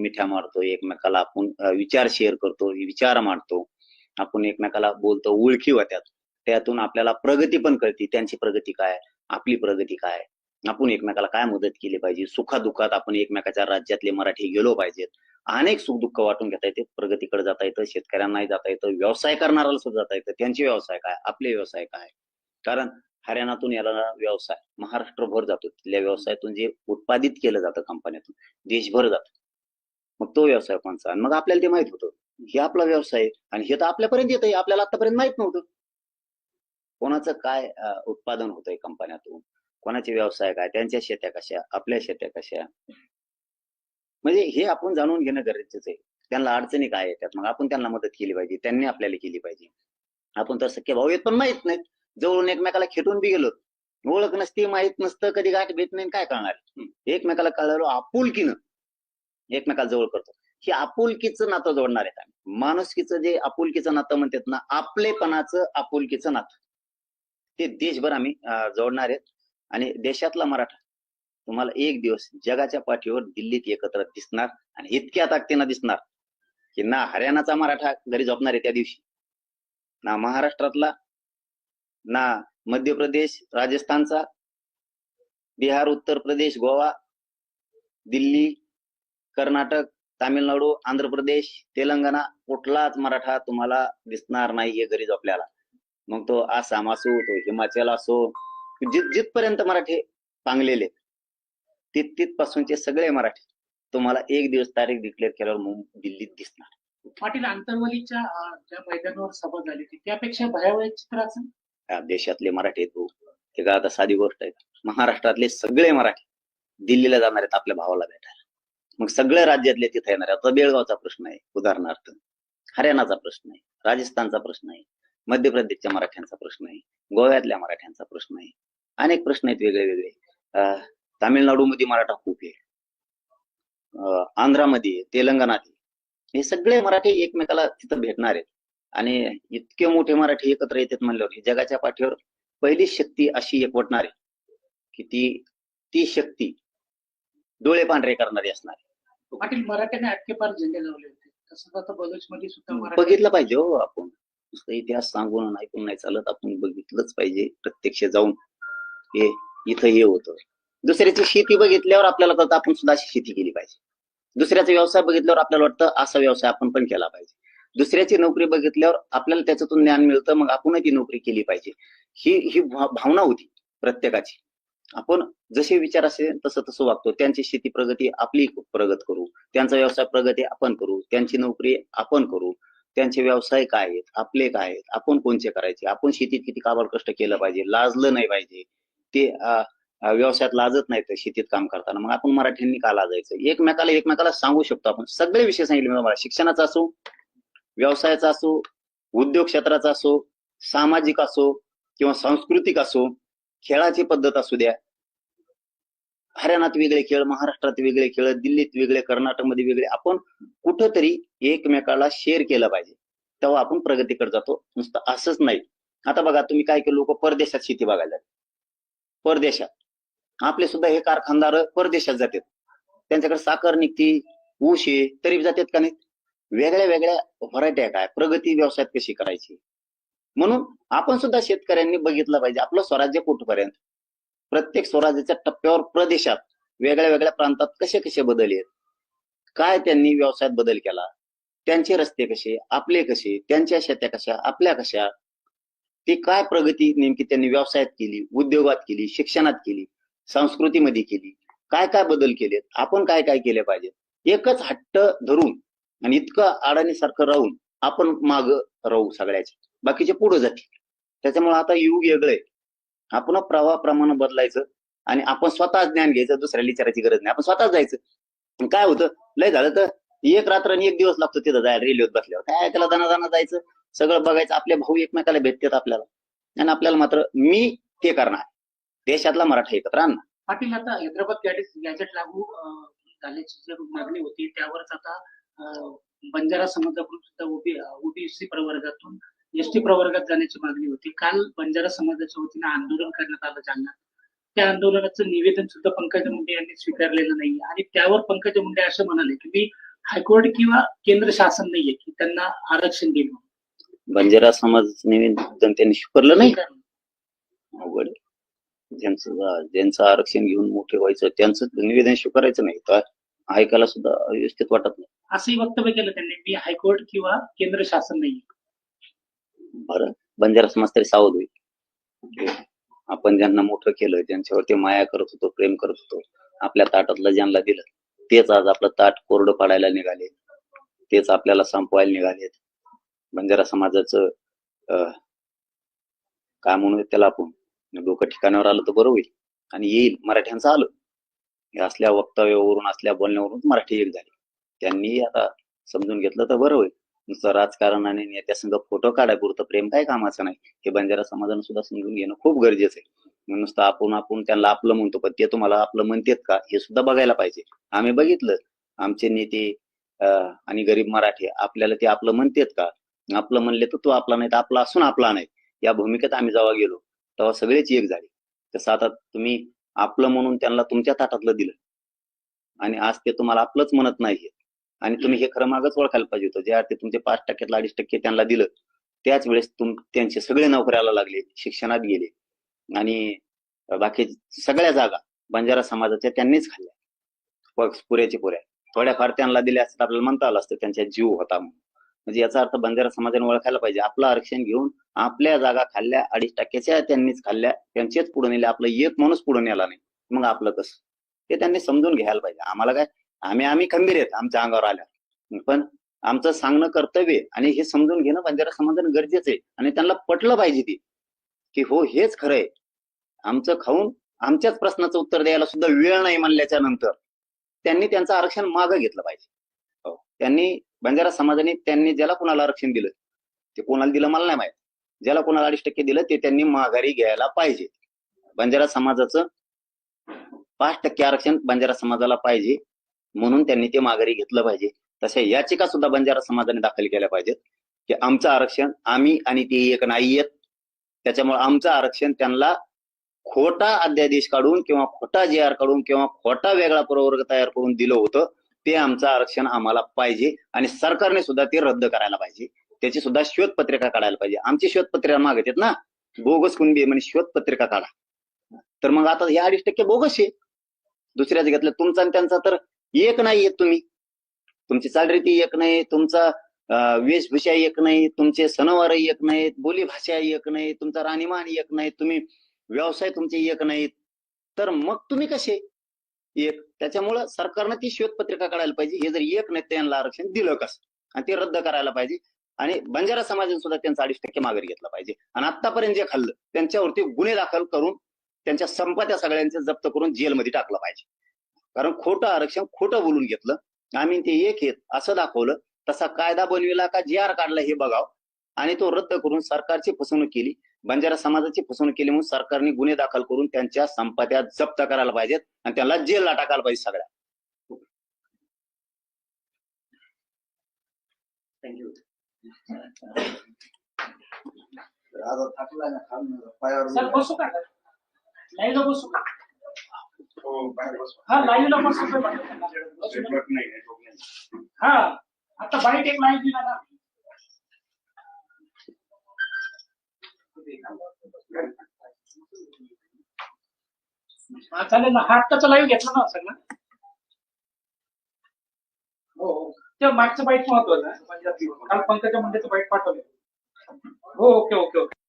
आपण मिठ्या मारतो एकमेकाला आपण विचार शेअर करतो विचार मांडतो आपण एकमेकाला बोलतो ओळखी होत्यात त्यातून आपल्याला प्रगती पण कळते त्यांची प्रगती काय आपली प्रगती काय. आपण एकमेकाला काय मदत केली पाहिजे? सुखादुःखात आपण एकमेकाच्या राज्यातले मराठी गेलो पाहिजेत. अनेक सुख दुःख वाटून घेता येते प्रगतीकडे जाता येतं शेतकऱ्यांनाही जाता येतं व्यवसाय करणाऱ्याला सुद्धा जाता येतं. त्यांचे व्यवसाय काय आपले व्यवसाय काय? कारण हरियाणातून याला व्यवसाय महाराष्ट्रभर जातो. तिथल्या व्यवसायातून जे उत्पादित केलं जातं कंपन्यातून देशभर जातं. मग तो व्यवसाय कोणचा आणि मग आपल्याला ते माहीत होतं. हे आपला व्यवसाय आहे आणि हे तर आपल्यापर्यंत येत आहे आपल्याला आतापर्यंत माहीत नव्हतं. कोणाचं काय उत्पादन होतंय कंपन्यातून? कोणाचे व्यवसाय काय? त्यांच्या शेत्या कशा? आपल्या शेत्या कशा? म्हणजे हे आपण जाणून घेणं गरजेचं आहे. त्यांना अडचणी काय येतात? मग आपण त्यांना मदत केली पाहिजे. त्यांनी आपल्याला केली पाहिजे. आपण तर सख्खे भाऊ येत पण माहीत नाहीत. जवळून एकमेकाला खेटून बी गेलो. ओळख नसती माहीत नसतं कधी गाठ भेट नाही काय करणार? एकमेकाला कळलो आपुलकीनं एकमेकाजवळ करतो. हे आपुलकीचं नातं जोडणार आहेत आम्ही. माणुसकीचं जे आपुलकीचं नातं म्हणतात ना आपलेपणाचं आपुलकीचं नातं. ते देशभर आम्ही जोडणार आहेत. आणि देशातला मराठा तुम्हाला एक दिवस जगाच्या पाठीवर दिल्लीत एकत्र दिसणार आणि इतक्या ताकदीनं दिसणार की ना हरियाणाचा मराठा घरी झोपणार आहे त्या दिवशी ना महाराष्ट्रातला ना मध्य प्रदेश राजस्थानचा बिहार उत्तर प्रदेश गोवा दिल्ली कर्नाटक तामिळनाडू आंध्र प्रदेश तेलंगणा कुठलाच मराठा तुम्हाला दिसणार नाहीये घरी झोपल्याला. मग तो आसाम असो तो हिमाचल असो जित जिथपर्यंत मराठी पांगलेले तित तिथपासूनचे सगळे मराठी तुम्हाला एक दिवस तारीख डिक्लेअर केल्यावर दिल्लीत दिसणार. पाटील आंतरवलीच्या ज्या मैदानावर सभा झाली होती त्यापेक्षा भयावह चित्राचं? या देशातले मराठी भाऊ. हे. काय आता साधी गोष्ट आहे महाराष्ट्रातले सगळे मराठी दिल्लीला जाणार आहेत आपल्या भावाला भेटायला. मग सगळ्या राज्यातले तिथे येणार आता बेळगावचा प्रश्न आहे उदाहरणार्थ. हरियाणाचा प्रश्न आहे राजस्थानचा प्रश्न आहे मध्य प्रदेशच्या मराठ्यांचा प्रश्न आहे गोव्यातल्या मराठ्यांचा प्रश्न आहे. अनेक प्रश्न आहेत वेगळे वेगळे अं, तामिळनाडूमध्ये मराठा खूप आहे. अं, आंध्रामध्ये तेलंगणात हे सगळे मराठी एकमेकाला तिथं भेटणार आहेत. आणि इतके मोठे मराठी एकत्र येतात म्हणल्यावर हे जगाच्या पाठीवर पहिली शक्ती अशी एकवटणार आहे की ती ती शक्ती डोळे पांढरे करणारी असणार. आहे. पाटील मराठ्याने अटकेपार झेंडे लावले होते. तसंच आता बलोच मध्ये सुद्धा बघितलं पाहिजे हो आपण. नुसतं इतिहास सांगून ऐकून नाही चालत. आपण बघितलंच पाहिजे प्रत्यक्ष जाऊन हे इथं हे होतं. दुसऱ्याची शेती बघितल्यावर आपल्याला कळतं आपण सुद्धा अशी शेती केली पाहिजे. दुसऱ्याचा व्यवसाय बघितल्यावर आपल्याला वाटतं असा व्यवसाय आपण पण केला पाहिजे. दुसऱ्याची नोकरी बघितल्यावर आपल्याला त्याच्यातून ज्ञान मिळतं मग आपणही ती नोकरी केली पाहिजे. ही ही भावना होती प्रत्येकाची. आपण जसे विचार असेल तसं तसं वागतो. त्यांची शेती प्रगती आपली प्रगत करू. त्यांचा व्यवसाय प्रगती आपण करू. त्यांची नोकरी आपण करू. त्यांचे व्यवसाय काय आहेत? आपले काय आहेत? आपण कोणचे करायचे? आपण शेतीत किती काबाड कष्ट केलं पाहिजे? लाजलं नाही पाहिजे. ते व्यवसायात लाजत नाही तर शेतीत काम करताना. मग आपण मराठ्यांनी का लाजायचं? एकमेकाला एकमेकाला सांगू शकतो आपण. सगळे विषय सांगितले मी मला शिक्षणाचा असो व्यवसायाचा असो उद्योग क्षेत्राचा असो सामाजिक असो किंवा सांस्कृतिक असो खेळाची पद्धत असू द्या. हरियाणात वेगळे खेळ महाराष्ट्रात वेगळे खेळ दिल्लीत वेगळे कर्नाटकमध्ये वेगळे आपण कुठंतरी एकमेकाला शेअर केलं पाहिजे. तेव्हा आपण प्रगतीकडे जातो. नुसतं असंच नाही. आता बघा तुम्ही काय केलं लोक परदेशात शेती बघायला परदेशात. आपले सुद्धा हे कारखानदार परदेशात जातात. त्यांच्याकडे साखर निघती ऊस आहे तरी जातात का नाही वेगळ्या वेगळ्या व्हरायटी काय? प्रगती व्यवसायात कशी करायची? म्हणून आपण सुद्धा शेतकऱ्यांनी बघितलं पाहिजे आपलं स्वराज्य कुठपर्यंत? प्रत्येक स्वराज्याच्या टप्प्यावर प्रदेशात वेगळ्या वेगळ्या प्रांतात कसे कसे बदल आहेत काय त्यांनी व्यवसायात बदल केला? त्यांचे रस्ते कसे? आपले कसे? त्यांच्या शेत्या कशा? आपल्या कशा? ते काय प्रगती नेमकी त्यांनी व्यवसायात केली उद्योगात केली शिक्षणात केली संस्कृतीमध्ये केली? काय काय बदल केलेत? आपण काय काय केले पाहिजे एकच हट्ट धरून आणि इतकं अडाणीसारखं राहून आपण माग राहू सगळ्याचे. बाकीचे पुढे जातील. त्याच्यामुळे आता युग वेगळंय आपण प्रवाहाप्रमाणे बदलायचं आणि आपण स्वतः ज्ञान घ्यायचं दुसऱ्याला विचारायची गरज नाही. आपण स्वतःच जायचं. काय होतं? लय झालं तर एक रात्र आणि एक दिवस लागतो तिथं जायला रेल्वेत बसल्यावर. काय त्याला दाना दाना जायचं? सगळं बघायचं. आपले भाऊ एकमेकाला भेटतात आपल्याला. आणि आपल्याला मात्र मी ते करणार. देशातला मराठा एकत्र आणणार. पाटील आता हैदराबाद गॅजेट गॅजेट लागू झाल्याची जी मागणी होती त्यावरच आता बंजारा समाजाकडून सुद्धा ओबीसी प्रवर्गातून एसटी प्रवर्गात जाण्याची मागणी होती. काल बंजारा समाजाच्या वतीने आंदोलन करण्यात आलं जालन्यात त्या आंदोलनाचं निवेदन सुद्धा पंकजा मुंडे यांनी स्वीकारलेलं नाही. आणि त्यावर पंकजा मुंडे असं म्हणाले की मी हायकोर्ट किंवा केंद्र शासन नाहीये की त्यांना आरक्षण देणं. बंजारा समाज निवेदन त्यांनी स्वीकारलं नाही. अवघड. ज्यांचं ज्यांचं आरक्षण घेऊन मोठे व्हायचं त्यांचं निवेदन स्वीकारायचं नाही. तर ऐकायला सुद्धा व्यवस्थित वाटत नाही. असंही वक्तव्य केलं त्यांनी मी हायकोर्ट किंवा केंद्र शासन नाहीये. बरं. बंजारा समाज तरी सावध होईल. आपण ज्यांना मोठं केलं ज्यांच्यावरती माया करत होतो प्रेम करत होतो आपल्या ताटातलं ज्यांना दिलं तेच आज आपलं ताट कोरडं पाडायला निघाले. तेच आपल्याला संपवायला निघालेत बंजारा समाजाचं अं, काय म्हणू त्याला आपण? डोकं ठिकाणावर आलं तर बरं होईल. आणि येईल. मराठ्यांचं आलं. हे असल्या वक्तव्यावरून असल्या बोलण्यावरून मराठी एक झाली. त्यांनी आता समजून घेतलं तर बरं होईल. नुसतं राजकारण आणि नेत्यासंग फोटो काढाय पुरतं. प्रेम काय कामाचं नाही. हे बंजारा समाजानं सुद्धा समजून घेणं खूप गरजेचं आहे. नुसतं आपण आपण त्यांना आपलं म्हणतो पण ते तुम्हाला आपलं म्हणतेत का? हे सुद्धा बघायला पाहिजे. आम्ही बघितलं आमचे नेते अं, आणि गरीब मराठी आपल्याला ते आपलं म्हणतेत का? आपलं म्हणले तर तो आपला नाही तर आपला असून आपला नाही. या भूमिकेत आम्ही जेव्हा गेलो तेव्हा सगळेच एक झाले. तसं आता तुम्ही आपलं म्हणून त्यांना तुमच्या ताटातलं दिलं. आणि आज ते तुम्हाला आपलंच म्हणत नाहीये. आणि तुम्ही हे खरं मागच ओळखायला पाहिजे होतं. ज्या ते तुमचे पाच टक्क्यातलं अडीच टक्के त्यांना दिलं त्याच वेळेस तुम त्यांचे सगळे नोकऱ्याला लागले शिक्षणात गेले. आणि बाकी सगळ्या जागा बंजारा समाजाच्या त्यांनीच खाल्ल्या. प- पुऱ्याच्या पुऱ्या. थोड्याफार त्यांना दिल्या असतात आपल्याला म्हणता आलं असतं त्यांचा जीव होता म्हणून. म्हणजे याचा अर्थ बंजारा समाजाने ओळखायला पाहिजे. आपलं आरक्षण घेऊन आपल्या जागा खाल्ल्या अडीच टक्क्याच्या त्यांनीच खाल्ल्या त्यांचेच पुढे नेले. आपलं एक माणूस पुढे नेला नाही. मग आपलं कसं? ते त्यांनी समजून घ्यायला पाहिजे. आम्हाला काय आम्ही आम्ही खंबीर आहेत आमच्या अंगावर आल्या पण आमचं सांगणं कर्तव्य आणि हे समजून घेणं बंजारा समाजानं गरजेचं आहे आणि त्यांना पटलं पाहिजे ते की हो हेच खरं आहे. आमचं खाऊन आमच्याच प्रश्नाचं उत्तर द्यायला सुद्धा वेळ नाही म्हणल्याच्या नंतर त्यांनी त्यांचं आरक्षण मागं घेतलं पाहिजे. हो, त्यांनी बंजारा समाजाने त्यांनी ज्याला कोणाला आरक्षण दिलं ते कोणाला दिलं मला नाही माहीत. ज्याला कोणाला अडीच टक्के दिलं ते त्यांनी माघारी घ्यायला पाहिजे. बंजारा समाजाचं पाच टक्के आरक्षण बंजारा समाजाला पाहिजे. म्हणून त्यांनी ते माघारी घेतलं पाहिजे. तशा याचिका सुद्धा बंजारा समाजाने दाखल केल्या पाहिजेत की आमचं आरक्षण आम्ही आणि ते एक नाहीयेत त्याच्यामुळे आमचं आरक्षण त्यांना खोटा अध्यादेश काढून किंवा खोटा जे आर काढून किंवा खोटा वेगळा प्रवर्ग तयार करून दिलं होतं ते आमचं आरक्षण आम्हाला पाहिजे आणि सरकारने सुद्धा ते रद्द करायला पाहिजे. त्याची सुद्धा श्वेतपत्रिका काढायला पाहिजे. आमची श्वेतपत्रिका मागत ना? बोगस कुणबी म्हणजे श्वेतपत्रिका काढा. तर मग आता हे अडीच टक्के बोगस आहे. दुसऱ्याच घेतलं तुमचा आणि त्यांचा तर एक नाही येत तुम्ही. तुमची चालरीती एक नाही तुमचा वेशभूषा एक नाही तुमचे सणवार एक नाहीत बोलीभाषा एक नाही तुमचा राहणीमान एक नाही तुम्ही व्यवसाय तुमचे एक नाहीत. तर मग तुम्ही कसे? एक त्याच्यामुळं सरकारनं ती श्वेतपत्रिका काढायला पाहिजे. हे जर एक नाही त्यांना आरक्षण दिलं कसं? आणि ते रद्द करायला पाहिजे. आणि बंजारा समाजाने सुद्धा त्यांचा अडीच टक्के माघारी घेतला पाहिजे. आणि आतापर्यंत जे खाल्लं त्यांच्यावरती गुन्हे दाखल करून त्यांच्या संपत्या सगळ्यांचे जप्त करून जेलमध्ये टाकलं पाहिजे. कारण खोटं आरक्षण खोटं बोलून घेतलं. आम्ही ते एक येत असं दाखवलं. तसा कायदा बनविला का जी आर काढला हे बघाव. आणि तो रद्द करून सरकारची फसवणूक केली. बंजारा समाजाची फसवणूक केली म्हणून सरकारने गुन्हे दाखल करून त्यांच्या संपत्या जप्त करायला पाहिजेत आणि त्यांना जेलला टाकायला पाहिजे सगळ्या. थँक्यू हो, हा लाईव्हला बसू नाही, हा आता बाईट एक लाईव्ह दिला ना. चालेल ना हा आत्ताचा लाईव्ह घेतला ना सगळं. हो हो ते मागचं बाईट महत्वाचं आहे. काल पंकजा मुंडेचं बाईट पाठवलं. हो ओके ओके ओके.